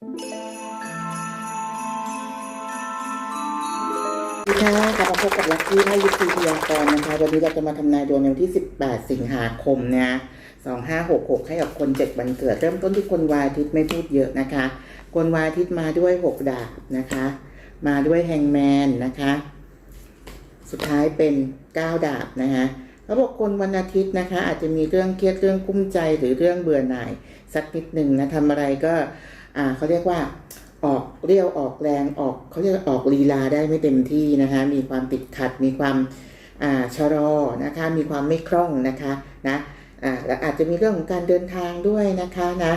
สวัสดีค่ะกลับมาพบกับลักกี้ไพ่ยิปซีพยากรณ์นะคะวันนี้เราจะมาทำนายดวงในวันที่ 18 สิงหาคมนะ2566 ให้กับคน 7 วันเกิด เริ่มต้นที่คนวาทิตย์ไม่พูดเยอะนะคะ คนวาทิตย์มาด้วย 6 ดาบนะคะ มาด้วยแฮงแมนนะคะ สุดท้ายเป็น 9 ดาบนะคะเขาบอกคนวันอาทิตย์นะคะ อาจจะมีเรื่องเครียดเรื่องกุ้มใจหรือเรื่องเบื่อหน่ายสักนิดหนึ่งนะทำอะไรก็ อ่าเขาเรียกว่าออกเรียวออกแรงออกเขาเรียกออกลีลาได้ไม่เต็มที่นะคะ มีความติดขัด มีความอ่าชะลอนะคะ มีความไม่คล่องนะคะนะอ่าและอาจจะมีเรื่องของการเดินทางด้วยนะคะนะ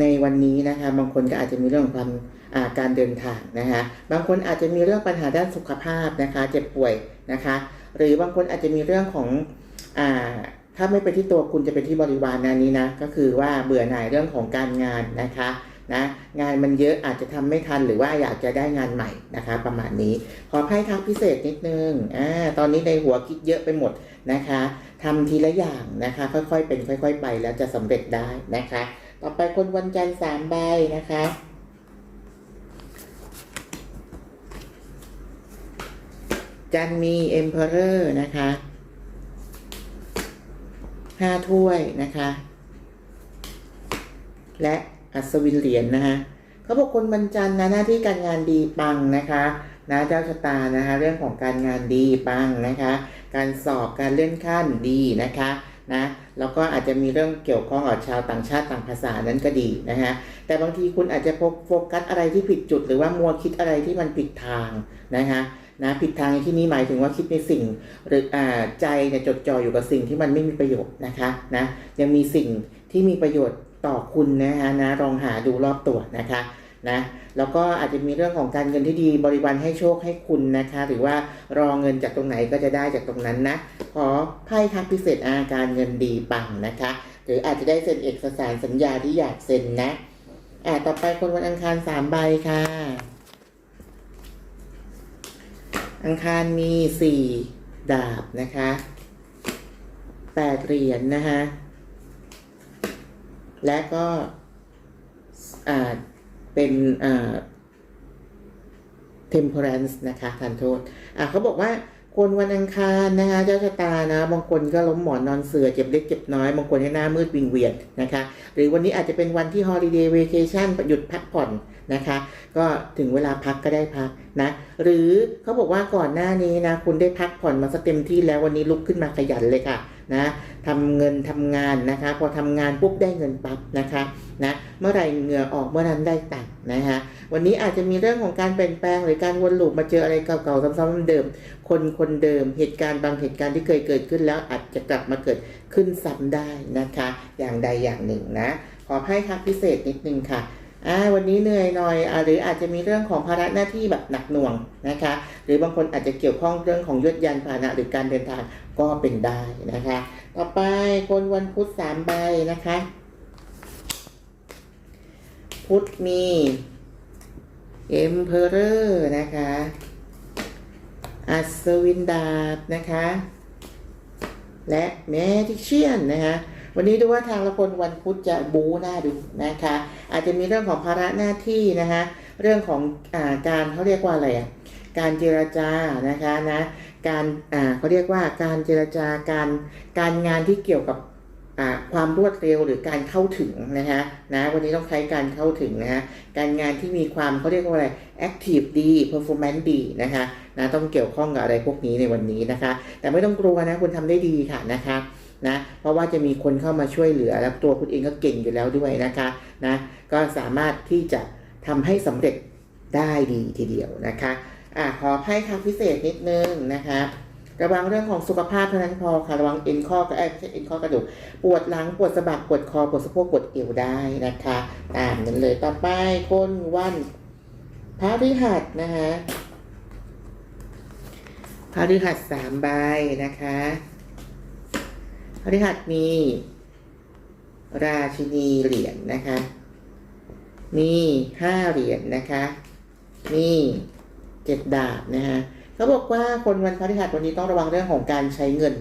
ในวันนี้นะคะบางคนก็อาจจะมีเรื่องของความอ่าการเดินทางนะคะบางคนอาจจะมีเรื่องปัญหาด้านสุขภาพนะคะเจ็บป่วยนะคะหรือบางคนอาจจะมีเรื่องของอ่าถ้าไม่ไปที่ตัวคุณจะเป็นที่บริวารนะนี้นะก็คือว่าเบื่อหน่ายเรื่องของการงานนะคะ นะงานมันเยอะอาจจะทำไม่ทันหรือว่าอยากจะได้งานใหม่นะคะ ประมาณนี้ขอไพ่ทักพิเศษนิดนึงอ่าตอนนี้ในหัวคิดเยอะไปหมดนะคะทำทีละอย่างนะคะ ค่อยๆเป็นค่อย ๆ ไปแล้วจะสำเร็จได้นะคะ ต่อไปคนวันจันทร์สามใบนะคะจันทร์มี Emperor นะคะห้าถ้วยนะคะ และ อัศวินเหรียญนะคะเขาบอกคนวันจันนะหน้าที่การงานดีปังนะคะนะเจ้าชะตานะคะเรื่องของการงานดีปังนะคะ การสอบการเลื่อนขั้นดีนะคะนะแล้วก็อาจจะมีเรื่องเกี่ยวข้องกับชาวต่างชาติต่างภาษานั้นก็ดีนะคะแต่บางทีคุณอาจจะโฟกัสอะไรที่ผิดจุด หรือว่ามัวคิดอะไรที่มันผิดทางนะคะนะผิดทางที่นี้หมายถึงว่าคิดในสิ่ง หรืออ่าใจเนี่ยจดจ่ออยู่กับสิ่งที่มันไม่มีประโยชน์นะคะนะยังมีสิ่งที่มีประโยชน์ ต่อคุณนะคะนะลองหาดูรอบตัวนะคะนะแล้วก็อาจจะมีเรื่องของการเงินที่ดีบริวารให้โชคให้คุณนะคะ หรือว่ารอเงินจากตรงไหนก็จะได้จากตรงนั้นนะ ขอไพ่ทักพิเศษอาการเงินดีปังนะคะ หรืออาจจะได้เซ็นเอกสารสัญญาที่อยากเซ็นนะอ่าต่อไปคนวันอังคารสามใบค่ะ อังคารมีสี่ดาบนะคะแปดเหรียญนะคะ และก็เป็นอ่า temperance นะคะทานโทษอะเขาบอกว่าคนวันอังคารนะคะเจ้าชะตานะ บางคนก็ล้มหมอนนอนเสือเจ็บเล็กเจ็บน้อย บางคนให้หน้ามืดวิงเวียนนะคะ หรือวันนี้อาจจะเป็นวันที่ holiday vacation หยุดพักผ่อนนะคะ ก็ถึงเวลาพักก็ได้พักนะ หรือเขาบอกว่าก่อนหน้านี้นะ คุณได้พักผ่อนมาสักเต็มที่แล้ววันนี้ลุกขึ้นมาขยันเลยค่ะ นะทำเงินทำงานนะคะ พอทำงานปุ๊บได้เงินปั๊บนะคะนะเมื่อไรเหงื่อออกเมื่อนั้นได้ตังค์นะคะวันนี้อาจจะมีเรื่องของการเปลี่ยนแปลงหรือการวนลูปมาเจออะไรเก่าๆซ้ำๆเดิม คนคนเดิมเหตุการณ์บางเหตุการณ์ที่เคยเกิดขึ้นแล้วอาจจะกลับมาเกิดขึ้นซ้ำได้นะคะ อย่างใดอย่างหนึ่งนะขอให้ทักพิเศษนิดนึงค่ะ อ่าวันนี้เหนื่อยหน่อยอ่าหรืออาจจะมีเรื่องของภาระหน้าที่แบบหนักหน่วงนะคะ หรือบางคนอาจจะเกี่ยวข้องเรื่องของยศยานพาหนะหรือการเดินทางก็เป็นได้นะคะ ต่อไปคนวันพุธสามใบนะคะ พุธมี Emperor นะคะอัศวินดาบนะคะ และแมจิเชียนนะคะ วันนี้ดูว่าทางละคนวันพุธจะบู๊หน้าดูนะคะ อาจจะมีเรื่องของภาระหน้าที่นะคะเรื่องของอาการเขาเรียกว่าอะไรอะการเจรจานะคะนะการอ่าเขาเรียกว่าการเจรจาการการงานที่เกี่ยวกับความรวดเร็วหรือการเข้าถึงนะคะนะวันนี้ต้องใช้การเข้าถึงนะคะการงานที่มีความเขาเรียกว่าอะไร active ดี performance ดีนะคะนะต้องเกี่ยวข้องกับอะไรพวกนี้ในวันนี้นะคะ แต่ไม่ต้องกลัวนะคุณทำได้ดีค่ะนะคะ นะเพราะว่าจะมีคนเข้ามาช่วยเหลือแล้วตัวคุณเองก็เก่งอยู่แล้วด้วยนะคะนะก็สามารถที่จะทำให้สำเร็จได้ดีทีเดียวนะคะอะขอให้ทางพิเศษนิดนึงนะคะระวังเรื่องของสุขภาพเท่านั้นพอค่ะระวังเอ็นข้อกับเอ้ยไม่ใช่เอ็นข้อกระดูกปวดหลังปวดสะบักปวดคอปวดสะโพกปวดเอวได้นะคะตามนั้นเลยต่อไปคนวันพระฤหัสนะคะพระฤหัสสามใบนะคะ พฤหัสมี ราชินีเหรียญนะคะ มีห้าเหรียญนะคะ มีเจ็ดดาบนะคะเขาบอกว่าคนวันพฤหัสวันนี้ต้องระวังเรื่องของการใช้เงิน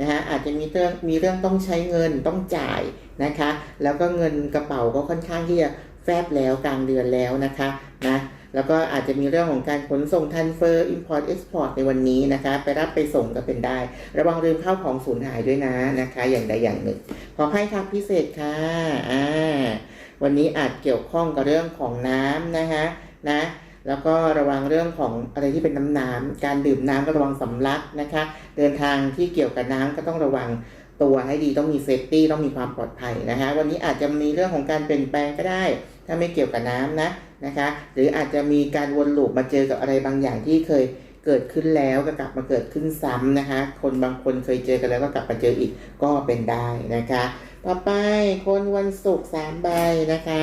นะฮะอาจจะมีเรื่องมีเรื่องต้องใช้เงินต้องจ่ายนะคะ แล้วก็เงินกระเป๋าก็ค่อนข้างที่จะแฟบแล้วกลางเดือนแล้วนะคะนะ แล้วก็อาจจะมีเรื่องของการขนส่งทันเฟอร์ import export ในวันนี้นะคะ ไปรับไปส่งก็เป็นได้ ระวังลืมเข้าของสูญหายด้วยนะนะคะ อย่างใดอย่างหนึ่ง ขอให้ครับพิเศษค่ะอ่าวันนี้อาจเกี่ยวข้องกับเรื่องของน้ำนะคะนะแล้วก็ระวังเรื่องของอะไรที่เป็นน้ำน้ำการดื่มน้ำก็ระวังสำลักนะคะ เดินทางที่เกี่ยวกับน้ำก็ต้องระวังตัวให้ดีต้องมีเซฟตี้ต้องมีความปลอดภัยนะคะ วันนี้อาจจะมีเรื่องของการเปลี่ยนแปลงก็ได้ ถ้าไม่เกี่ยวกับน้ำนะ นะคะ หรืออาจจะมีการวนลูปมาเจอกับอะไรบางอย่างที่เคยเกิดขึ้นแล้วก็กลับมาเกิดขึ้นซ้ำนะคะ คนบางคนเคยเจอกันแล้วก็กลับมาเจออีกก็เป็นได้นะคะ ต่อไปคนวันศุกร์สามใบนะคะ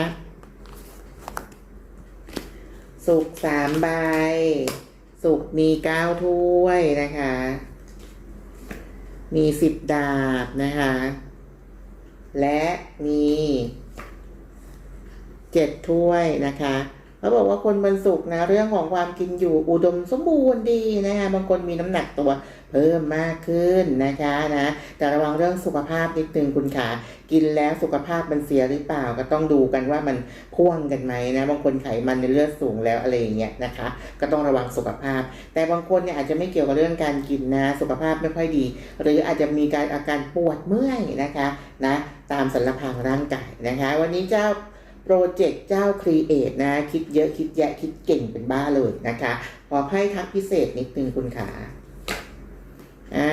สุกร์สามใบสุกร์มีเก้าถ้วยนะคะ มีสิบดาบนะคะ และมี เจ็ดถ้วยนะคะเขาบอกว่าคนวันศุกร์นะเรื่องของความกินอยู่อุดมสมบูรณ์ดีนะคะบางคนมีน้ำหนักตัวเพิ่มมากขึ้นนะคะนะแต่ระวังเรื่องสุขภาพนิดนึงคุณขากินแล้วสุขภาพมันเสียหรือเปล่าก็ต้องดูกันว่ามันพ่วงกันไหมนะบางคนไขมันในเลือดสูงแล้วอะไรอย่างเงี้ยนะคะ ก็ต้องระวังสุขภาพ แต่บางคนเนี่ยอาจจะไม่เกี่ยวกับเรื่องการกินนะสุขภาพไม่ค่อยดี หรืออาจจะมีการอาการปวดเมื่อยนะคะนะตามสันพังร่างกายนะคะ วันนี้เจ้า โปรเจกต์เจ้าครีเอทนะ คิดเยอะคิดแยะคิดเก่งเป็นบ้าเลยนะคะ ขอให้ทักพิเศษนิดนึงคุณขาอ่า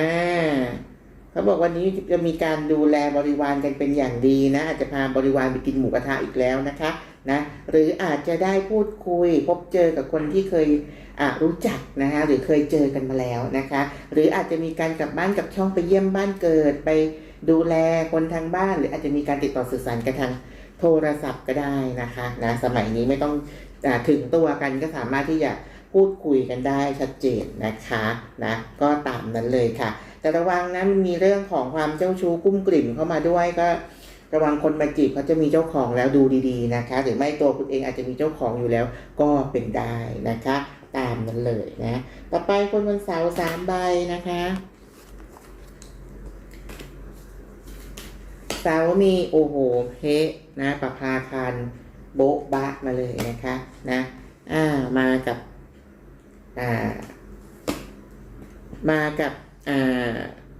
เขาบอกวันนี้จะมีการดูแลบริวารกันเป็นอย่างดีนะ อาจจะพาบริวารไปกินหมูกระทะอีกแล้วนะคะนะหรืออาจจะได้พูดคุยพบเจอกับคนที่เคยรู้จักนะคะหรือเคยเจอกันมาแล้วนะคะ หรืออาจจะมีการกลับบ้านกับช่องไปเยี่ยมบ้านเกิดไปดูแลคนทางบ้าน หรืออาจจะมีการติดต่อสื่อสารกันทาง โทรศัพท์ก็ได้นะคะนะสมัยนี้ไม่ต้องอถึงตัวกันก็สามารถที่จะพูดคุยกันได้ชัดเจนนะคะนะก็ตามนั้นเลยค่ะ แต่ระวังนะมีเรื่องของความเจ้าชู้กุ้มกลิ่มเข้ามาด้วยก็ระวังคนมาจีบเขาจะมีเจ้าของแล้วดูดีๆนะคะหรือไม่ตัวคุณเองอาจจะมีเจ้าของอยู่แล้วก็เป็นได้นะคะ ตามนั้นเลยนะ ต่อไปคนวันเสาร์สามใบนะคะ เสาร์มีโอ้โหเพะนะประภาคันโบ๊ะบะมาเลยนะคะนะอ่ามากับอ่ามากับอ่า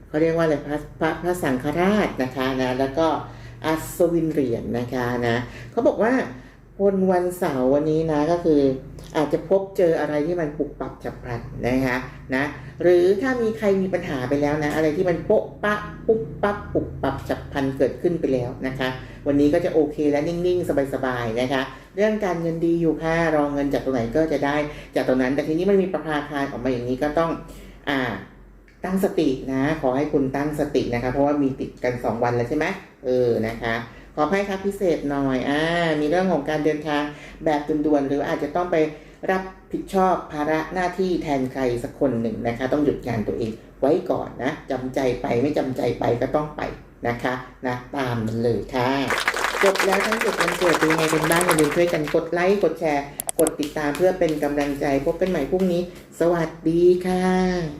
เขาเรียกว่าอะไรพระพระพระสังฆราชนะคะนะแล้วก็อัศวินเหรียญนะคะนะเขาบอกว่า คนวันเสาร์วันนี้นะก็คือ อาจจะพบเจออะไรที่มันปุกปับฉับพลันนะคะนะหรือถ้ามีใครมีปัญหาไปแล้วนะอะไรที่มันโป๊ะปะปุ๊บปั๊บปุกปับฉับพลันเกิดขึ้นไปแล้วนะคะ วันนี้ก็จะโอเคและนิ่งๆ สบายๆนะคะ เรื่องการเงินดีอยู่ค่ะรองเงินจากตรงไหนก็จะได้จากตรงนั้น แต่ทีนี้มันมีประภาคารออกมาอย่างนี้ก็ต้องอ่าตั้งสตินะ ขอให้คุณตั้งสตินะคะ เพราะว่ามีติดกัน 2 วันแล้วใช่ไหมเออนะคะ อให้ครับพิเศษหน่อยอ่ามีเรื่องของการเดินทางแบบด่วนๆหรืออาจจะต้องไปรับผิดชอบภาระหน้าที่แทนใครสักคนหนึ่งนะคะ ต้องหยุดงานตัวเองไว้ก่อนนะจำใจไปไม่จำใจไปก็ต้องไปนะคะนะตามมันเลยค่ะจบแล้วทั้งเจ็ดวันเกิดเป็นยังไงกันบ้างอย่าลืมช่วยกันกดไลค์กดแชร์ กดติดตามเพื่อเป็นกำลังใจพบกันใหม่พรุ่งนี้ สวัสดีค่ะ